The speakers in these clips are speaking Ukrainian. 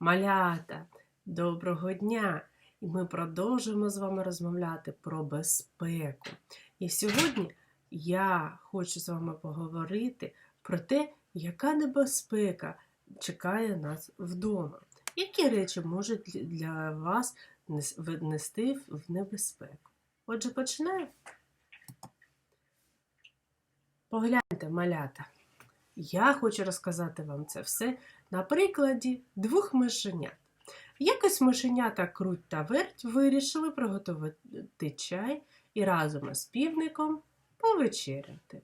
Малята, доброго дня! І ми продовжуємо з вами розмовляти про безпеку. І сьогодні я хочу з вами поговорити про те, яка небезпека чекає нас вдома. Які речі можуть для вас нес- нести в небезпеку? Отже, починаємо. Погляньте, малята. Я хочу розказати вам це все на прикладі двох мишенят. Якось мишенята Круть та Верть вирішили приготувати чай і разом із півником повечеряти.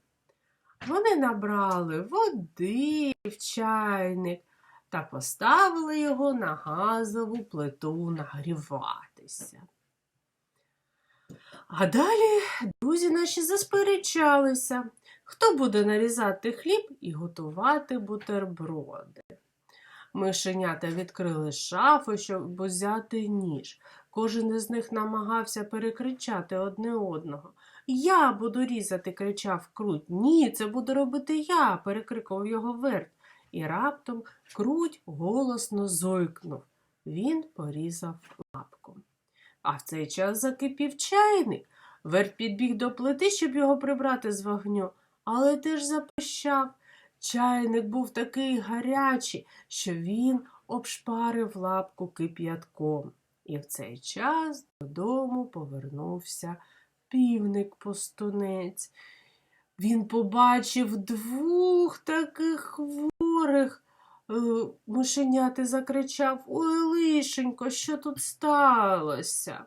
Вони набрали води в чайник та поставили його на газову плиту нагріватися. А далі друзі наші засперечалися, хто буде нарізати хліб і готувати бутерброди. Мишенята відкрили шафу, щоб взяти ніж. Кожен із них намагався перекричати одне одного. Я буду різати, кричав круть. Ні, це буду робити я, перекрикував його верть. І раптом круть голосно зойкнув. Він порізав лапку. А в цей час закипів чайник. Верть підбіг до плити, щоб його прибрати з вогню, але теж запищав. Чайник був такий гарячий, що він обшпарив лапку кип'ятком. І в цей час додому повернувся півник постунець. Він побачив двох таких хворих е, мишенят і закричав Ой, лишенько, що тут сталося?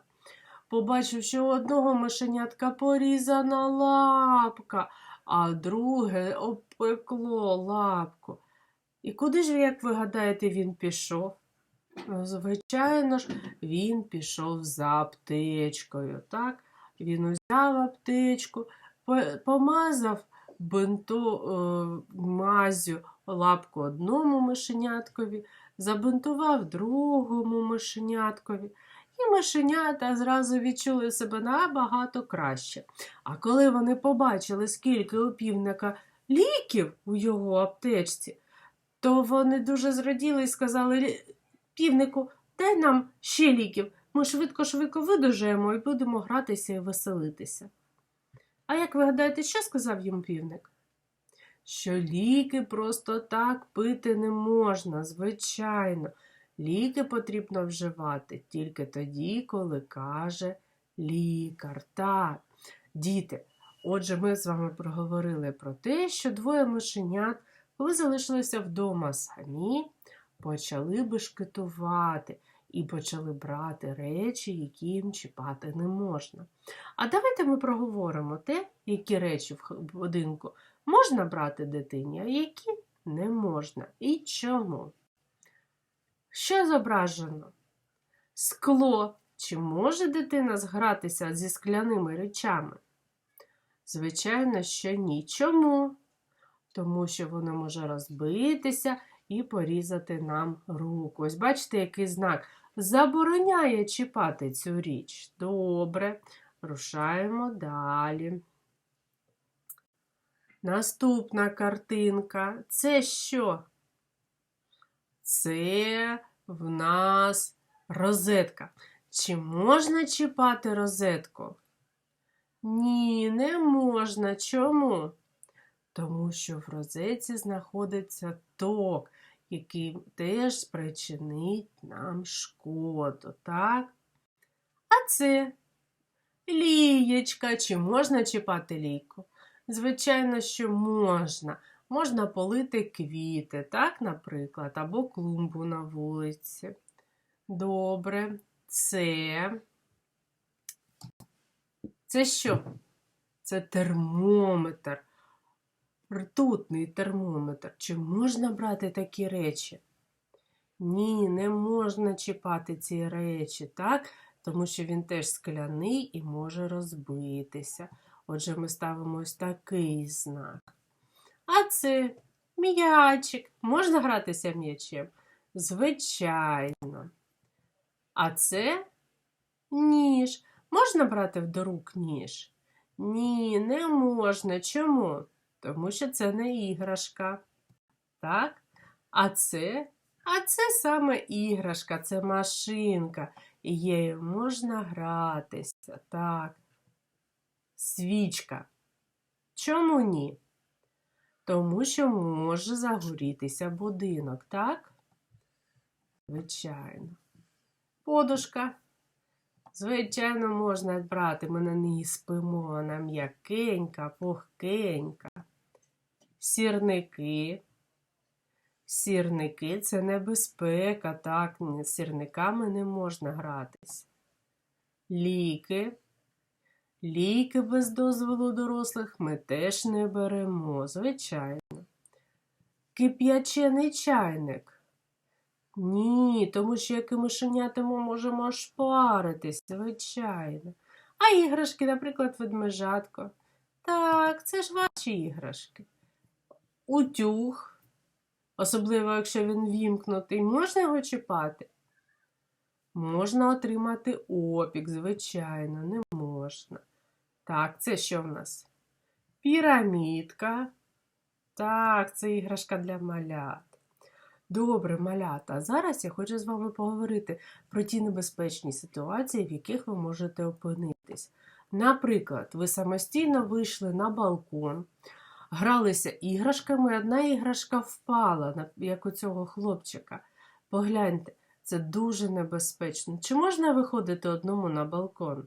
Побачив, що у одного мишенятка порізана лапка, а друге обпекло лапку. І куди ж, як ви гадаєте, він пішов? Звичайно ж, він пішов за аптечкою. Так? Він узяв аптечку, помазав бинту, е, мазю лапку одному мишеняткові, забинтував другому мишеняткові. І мишенята зразу відчули себе набагато краще. А коли вони побачили, скільки у півника ліків у його аптечці, то вони дуже зраділи і сказали півнику, дай нам ще ліків. Ми швидко-швидко видужаємо і будемо гратися і веселитися. А як ви гадаєте, що сказав їм півник? Що ліки просто так пити не можна, звичайно. Ліки потрібно вживати тільки тоді, коли каже лікар. Так, діти, отже, ми з вами проговорили про те, що двоє мишенят, коли залишилися вдома самі, почали бешкетувати і почали брати речі, які їм чіпати не можна. А давайте ми проговоримо те, які речі в будинку можна брати дитині, а які не можна. І чому? Що зображено? Скло. Чи може дитина згратися зі скляними речами? Звичайно, що ні. Чому? Тому що воно може розбитися і порізати нам руку. Ось бачите, який знак забороняє чіпати цю річ. Добре, рушаємо далі. Наступна картинка. Це що? Це в нас розетка. Чи можна чіпати розетку? Ні, не можна. Чому? Тому що в розетці знаходиться ток, який теж спричинить нам шкоду, так? А це лієчка. Чи можна чіпати лійку? Звичайно, що можна. Можна полити квіти, так, наприклад, або клумбу на вулиці. Добре, це. Це що? Це термометр. Ртутний термометр. Чи можна брати такі речі? Ні, не можна чіпати ці речі, так? Тому що він теж скляний і може розбитися. Отже, ми ставимо ось такий знак. А це м'ячик. Можна гратися м'ячем? Звичайно. А це ніж. Можна брати до рук ніж? Ні, не можна. Чому? Тому що це не іграшка. Так? А це А це саме іграшка, це машинка, і її можна гратися. Так. Свічка. Чому ні? Тому що може загорітися будинок, так? Звичайно. Подушка. Звичайно, можна брати, ми на ній спимо, вона м'якенька, пухкенька. Сірники. Сірники це небезпека, так, з сірниками не можна гратись. Ліки. Ліки без дозволу дорослих ми теж не беремо, звичайно. Кип'ячений чайник. Ні, тому що як і можемо аж паритись, звичайно. А іграшки, наприклад, ведмежатко. Так, це ж ваші іграшки. Утюг, особливо, якщо він вімкнутий, можна його чіпати? Можна отримати опік, звичайно, не можна. Так, це що в нас? Пірамідка. Так, це іграшка для малят. Добре, малята. Зараз я хочу з вами поговорити про ті небезпечні ситуації, в яких ви можете опинитись. Наприклад, ви самостійно вийшли на балкон, гралися іграшками, одна іграшка впала, як у цього хлопчика. Погляньте, це дуже небезпечно. Чи можна виходити одному на балкон?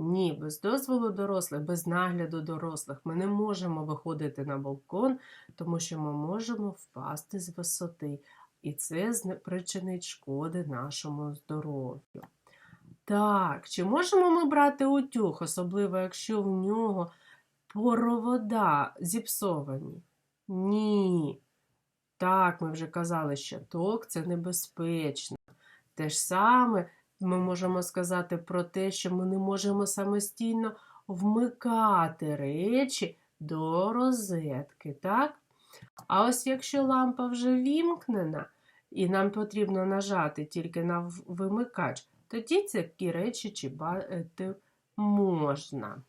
Ні, без дозволу дорослих, без нагляду дорослих ми не можемо виходити на балкон, тому що ми можемо впасти з висоти, і це причинить шкоди нашому здоров'ю. Так, чи можемо ми брати утюг, особливо якщо в нього провода зіпсовані? Ні. Так, ми вже казали, що ток це небезпечно. Те ж саме ми можемо сказати про те, що ми не можемо самостійно вмикати речі до розетки, так? А ось якщо лампа вже вімкнена, і нам потрібно нажати тільки на вимикач, тоді такі речі чіпати можна.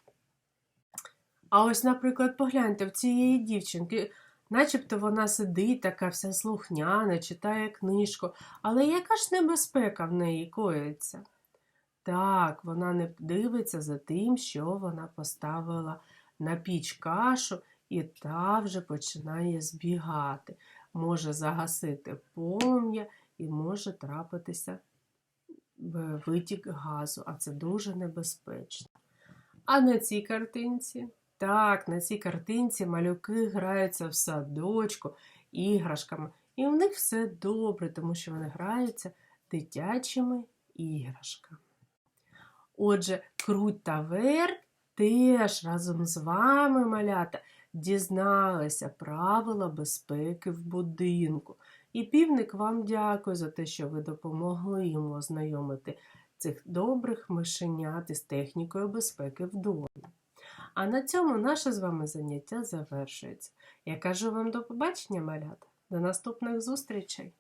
А ось, наприклад, погляньте, в цієї дівчинки, начебто вона сидить така вся слухняна, читає книжку, але яка ж небезпека в неї коїться? Так, вона не дивиться за тим, що вона поставила на піч кашу, і та вже починає збігати. Може загасити полум'я і може трапитися е, витік газу, а це дуже небезпечно. А на цій картинці? Так, на цій картинці малюки граються в садочку іграшками, і в них все добре, тому що вони граються дитячими іграшками. Отже, круть та верть теж разом з вами, малята, дізналися правила безпеки в будинку. І півник вам дякує за те, що ви допомогли йому ознайомити цих добрих мишенят із технікою безпеки в домі. А на цьому наше з вами заняття завершується. Я кажу вам до побачення, малята. До наступних зустрічей!